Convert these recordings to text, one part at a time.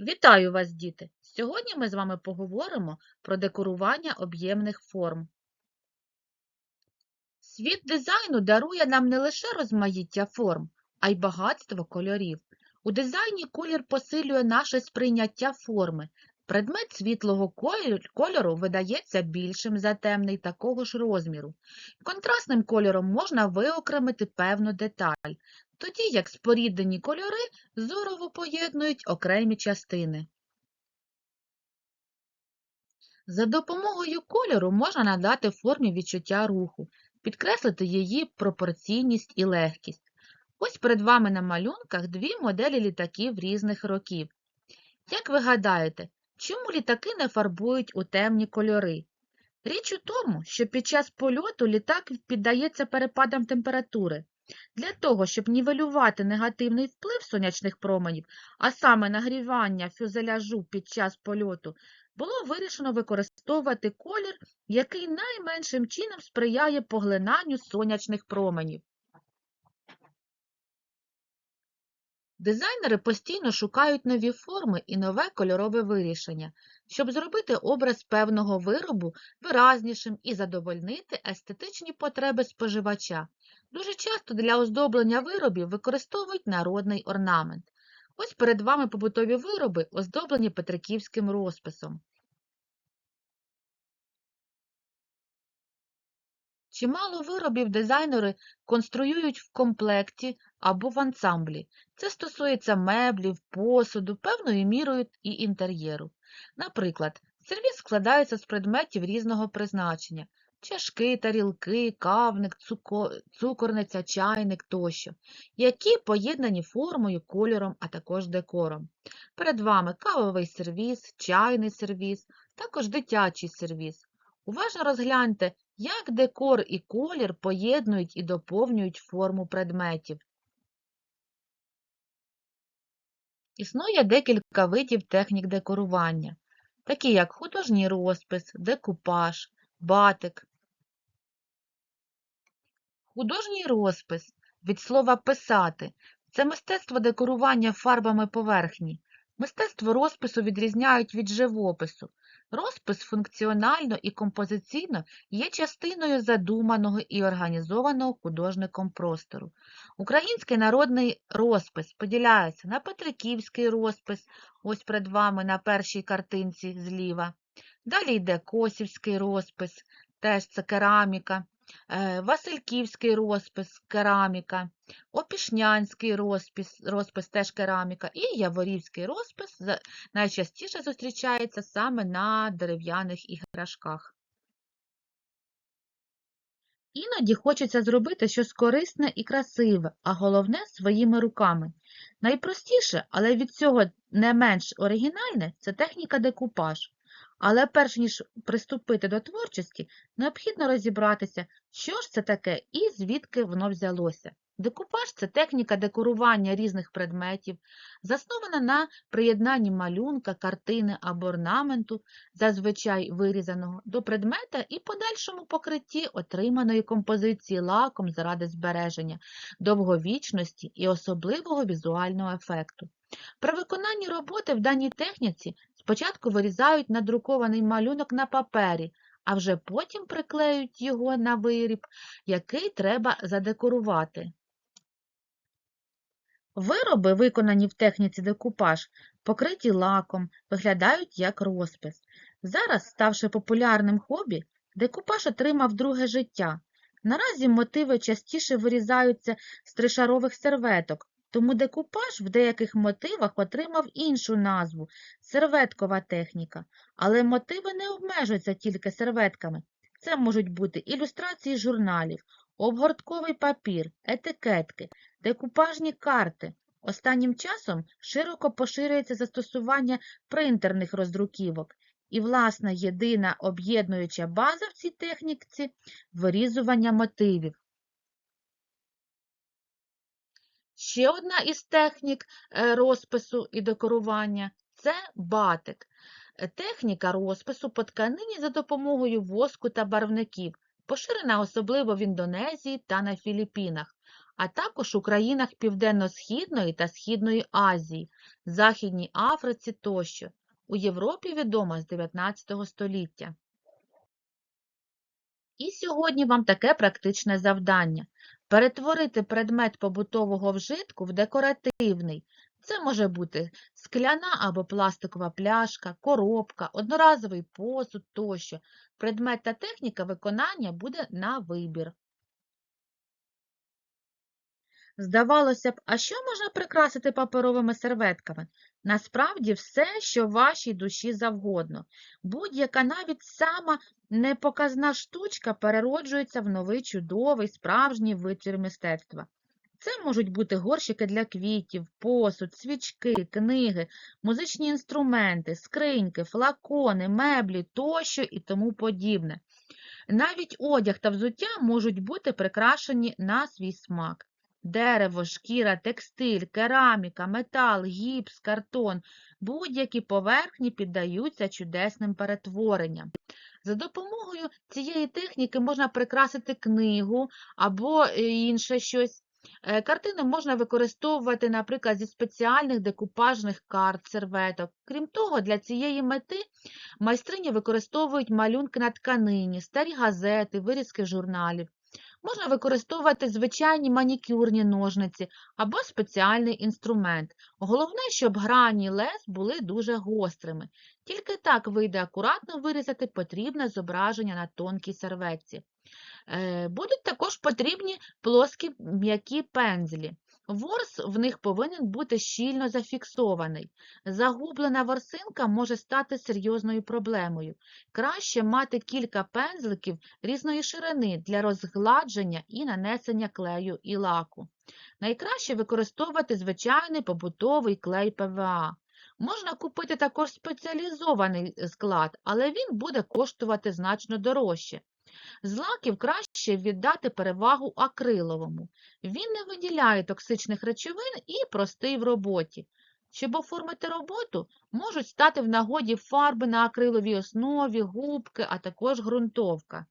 Вітаю вас, діти! Сьогодні ми з вами поговоримо про декорування об'ємних форм. Світ дизайну дарує нам не лише розмаїття форм, а й багатство кольорів. У дизайні колір посилює наше сприйняття форми. Предмет світлого кольору- видається більшим за темний такого ж розміру. Контрастним кольором можна виокремити певну деталь, тоді як споріднені кольори зорово поєднують окремі частини. За допомогою кольору можна надати формі відчуття руху, підкреслити її пропорційність і легкість. Ось перед вами на малюнках дві моделі літаків різних років. Як ви гадаєте, чому літаки не фарбують у темні кольори? Річ у тому, що під час польоту літак піддається перепадам температури. Для того, щоб нівелювати негативний вплив сонячних променів, а саме нагрівання фюзеляжу під час польоту, було вирішено використовувати колір, який найменшим чином сприяє поглинанню сонячних променів. Дизайнери постійно шукають нові форми і нове кольорове вирішення, щоб зробити образ певного виробу виразнішим і задовольнити естетичні потреби споживача. Дуже часто для оздоблення виробів використовують народний орнамент. Ось перед вами побутові вироби, оздоблені петриківським розписом. Чимало виробів дизайнери конструюють в комплекті або в ансамблі. Це стосується меблів, посуду, певною мірою і інтер'єру. Наприклад, сервіз складається з предметів різного призначення – чашки, тарілки, кавник, цуко- цукорниця, чайник тощо, які поєднані формою, кольором, а також декором. Перед вами кавовий сервіз, чайний сервіз, також дитячий сервіз. Уважно розгляньте, як декор і колір поєднують і доповнюють форму предметів. Існує декілька видів технік декорування, такі як художній розпис, декупаж, батик. Художній розпис від слова писати це мистецтво декорування фарбами поверхні. Мистецтво розпису відрізняють від живопису. Розпис функціонально і композиційно є частиною задуманого і організованого художником простору. Український народний розпис поділяється на Петриківський розпис, ось перед вами на першій картинці зліва. Далі йде Косівський розпис, теж це кераміка, Васильківський розпис, кераміка, Опішнянський розпис, розпис теж кераміка, і Яворівський розпис найчастіше зустрічається саме на дерев'яних іграшках. Іноді хочеться зробити щось корисне і красиве, а головне своїми руками. Найпростіше, але від цього не менш оригінальне це техніка декупаж. Але перш ніж приступити до творчості, необхідно розібратися, що ж це таке і звідки воно взялося. Декупаж це техніка декорування різних предметів, заснована на приєднанні малюнка, картини або орнаменту, зазвичай вирізаного, до предмета і подальшому покритті отриманої композиції лаком заради збереження, довговічності і особливого візуального ефекту. При виконанні роботи в даній техніці спочатку вирізають надрукований малюнок на папері, а вже потім приклеюють його на виріб, який треба задекорувати. Вироби, виконані в техніці декупаж, покриті лаком, виглядають як розпис. Зараз, ставши популярним хобі, декупаж отримав друге життя. Наразі мотиви частіше вирізаються з тришарових серветок, тому декупаж в деяких мотивах отримав іншу назву – серветкова техніка. Але мотиви не обмежуються тільки серветками. Це можуть бути ілюстрації журналів, обгортковий папір, етикетки, декупажні карти. Останнім часом широко поширюється застосування принтерних роздруківок. І, власне, єдина об'єднуюча база в цій техніці – вирізування мотивів. Ще одна із технік е, розпису і декорування – це батик. Е, Техніка розпису по тканині за допомогою воску та барвників, поширена особливо в Індонезії та на Філіппінах. а також у країнах Південно-Східної та Східної Азії, Західній Африці тощо. У Європі відома з 19 століття. І сьогодні вам таке практичне завдання – перетворити предмет побутового вжитку в декоративний. Це може бути скляна або пластикова пляшка, коробка, одноразовий посуд тощо. Предмет та техніка виконання буде на вибір. Здавалося б, а що можна прикрасити паперовими серветками? Насправді все, що вашій душі завгодно. Будь-яка навіть сама непоказна штучка перероджується в новий чудовий справжній витвір мистецтва. Це можуть бути горщики для квітів, посуд, свічки, книги, музичні інструменти, скриньки, флакони, меблі тощо і тому подібне. Навіть одяг та взуття можуть бути прикрашені на свій смак. Дерево, шкіра, текстиль, кераміка, метал, гіпс, картон – будь-які поверхні піддаються чудесним перетворенням. За допомогою цієї техніки можна прикрасити книгу або е, інше щось. Е, Картини можна використовувати, наприклад, зі спеціальних декупажних карт, серветок. Крім того, для цієї мети майстрині використовують малюнки на тканині, старі газети, вирізки журналів. Можна використовувати звичайні манікюрні ножниці або спеціальний інструмент. Головне, щоб грані лез були дуже гострими. Тільки так вийде акуратно вирізати потрібне зображення на тонкій серветці. Е, Будуть також потрібні плоскі м'які пензлі. Ворс в них повинен бути щільно зафіксований. Загублена ворсинка може стати серйозною проблемою. Краще мати кілька пензликів різної ширини для розгладження і нанесення клею і лаку. Найкраще використовувати звичайний побутовий клей ПВА. Можна купити також спеціалізований склад, але він буде коштувати значно дорожче. З лаків краще віддати перевагу акриловому. Він не виділяє токсичних речовин і простий в роботі. Щоб оформити роботу, можуть стати в нагоді фарби на акриловій основі, губки, а також ґрунтовка.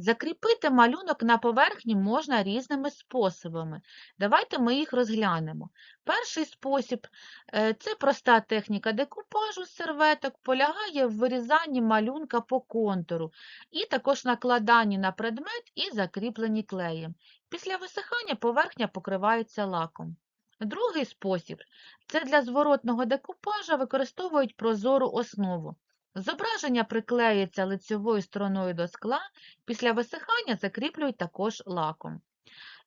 Закріпити малюнок на поверхні можна різними способами. Давайте ми їх розглянемо. Перший спосіб е, – це проста техніка декупажу серветок, полягає в вирізанні малюнка по контуру і також накладанні на предмет і закріпленні клеєм. Після висихання поверхня покривається лаком. Другий спосіб – це для зворотного декупажа використовують прозору основу. Зображення приклеюється лицьовою стороною до скла, після висихання закріплюють також лаком.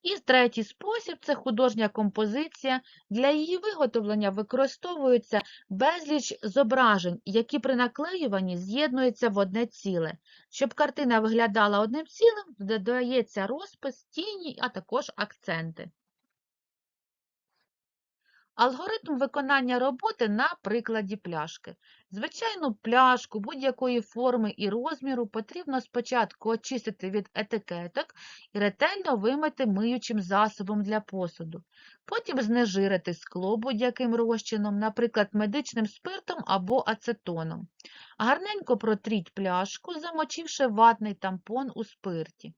І третій спосіб – це художня композиція. Для її виготовлення використовується безліч зображень, які при наклеюванні з'єднуються в одне ціле. Щоб картина виглядала одним цілим, додається розпис, тіні, а також акценти. Алгоритм виконання роботи на прикладі пляшки. Звичайну пляшку будь-якої форми і розміру потрібно спочатку очистити від етикеток і ретельно вимити миючим засобом для посуду. Потім знежирити скло будь-яким розчином, наприклад, медичним спиртом або ацетоном. Гарненько протріть пляшку, замочивши ватний тампон у спирті.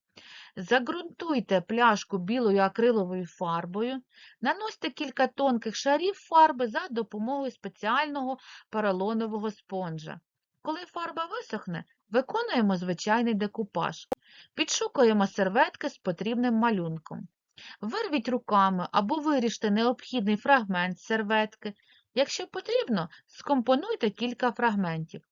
Загрунтуйте пляшку білою акриловою фарбою, наносьте кілька тонких шарів фарби за допомогою спеціального поролонового спонжа. Коли фарба висохне, виконуємо звичайний декупаж. Підшукуємо серветки з потрібним малюнком. Вирвіть руками або виріжте необхідний фрагмент серветки. Якщо потрібно, скомпонуйте кілька фрагментів.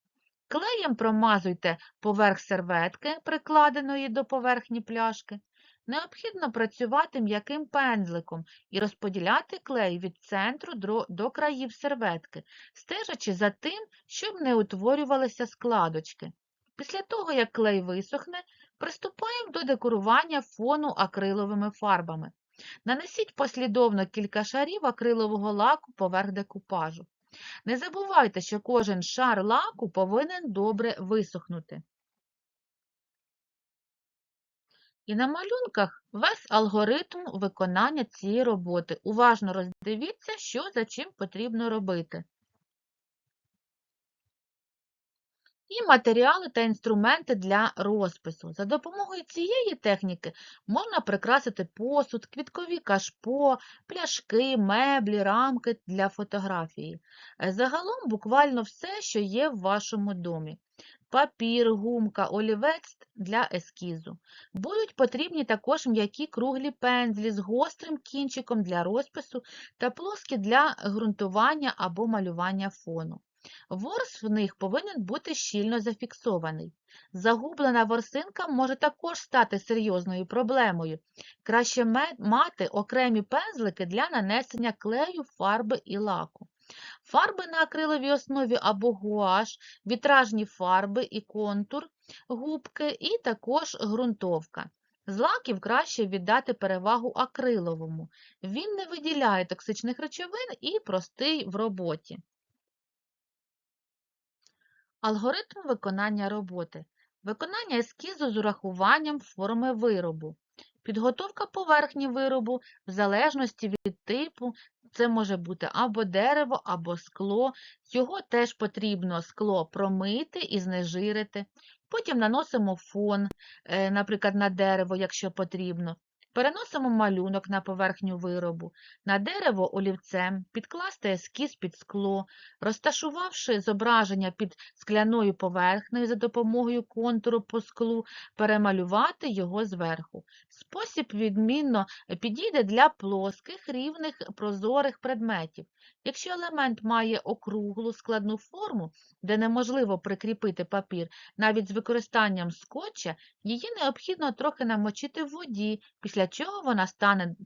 Клеєм промазуйте поверх серветки, прикладеної до поверхні пляшки. Необхідно працювати м'яким пензликом і розподіляти клей від центру до країв серветки, стежачи за тим, щоб не утворювалися складочки. Після того, як клей висохне, приступаємо до декорування фону акриловими фарбами. Нанесіть послідовно кілька шарів акрилового лаку поверх декупажу. Не забувайте, що кожен шар лаку повинен добре висохнути. І на малюнках весь алгоритм виконання цієї роботи. Уважно роздивіться, що за чим потрібно робити. І матеріали та інструменти для розпису. За допомогою цієї техніки можна прикрасити посуд, квіткові кашпо, пляшки, меблі, рамки для фотографії. Е, Загалом буквально все, що є в вашому домі. Папір, гумка, олівець для ескізу. Будуть потрібні також м'які круглі пензлі з гострим кінчиком для розпису та плоскі для ґрунтування або малювання фону. Ворс в них повинен бути щільно зафіксований. Загублена ворсинка може також стати серйозною проблемою. Краще мати окремі пензлики для нанесення клею, фарби і лаку. Фарби на акриловій основі або гуаш, вітражні фарби і контур, губки і також ґрунтовка. З лаків краще віддати перевагу акриловому. Він не виділяє токсичних речовин і простий в роботі. Алгоритм виконання роботи. Виконання ескізу з урахуванням форми виробу. Підготовка поверхні виробу в залежності від типу. Це може бути або дерево, або скло. Його теж потрібно скло промити і знежирити. Потім наносимо фон, е, наприклад, на дерево, якщо потрібно. Переносимо малюнок на поверхню виробу. На дерево олівцем підкласти ескіз під скло, розташувавши зображення під скляною поверхнею за допомогою контуру по склу, перемалювати його зверху. Спосіб відмінно підійде для плоских, рівних, прозорих предметів. Якщо елемент має округлу складну форму, де неможливо прикріпити папір, навіть з використанням скотча, її необхідно трохи намочити в воді, після чого вона стане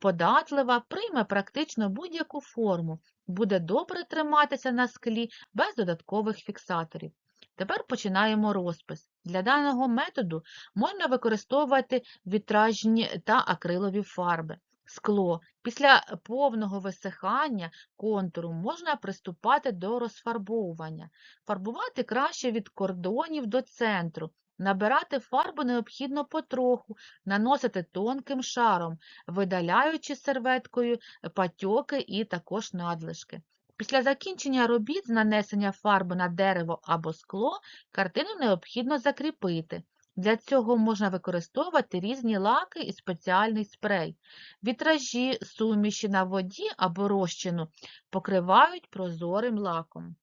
податлива, прийме практично будь-яку форму, буде добре триматися на склі без додаткових фіксаторів. Тепер починаємо розпис. Для даного методу можна використовувати вітражні та акрилові фарби. Скло. Після повного висихання контуру можна приступати до розфарбовування. Фарбувати краще від кордонів до центру. Набирати фарбу необхідно потроху, наносити тонким шаром, видаляючи серветкою патьоки і також надлишки. Після закінчення робіт з нанесення фарби на дерево або скло картину необхідно закріпити. Для цього можна використовувати різні лаки і спеціальний спрей. Вітражі, суміші на воді або розчину покривають прозорим лаком.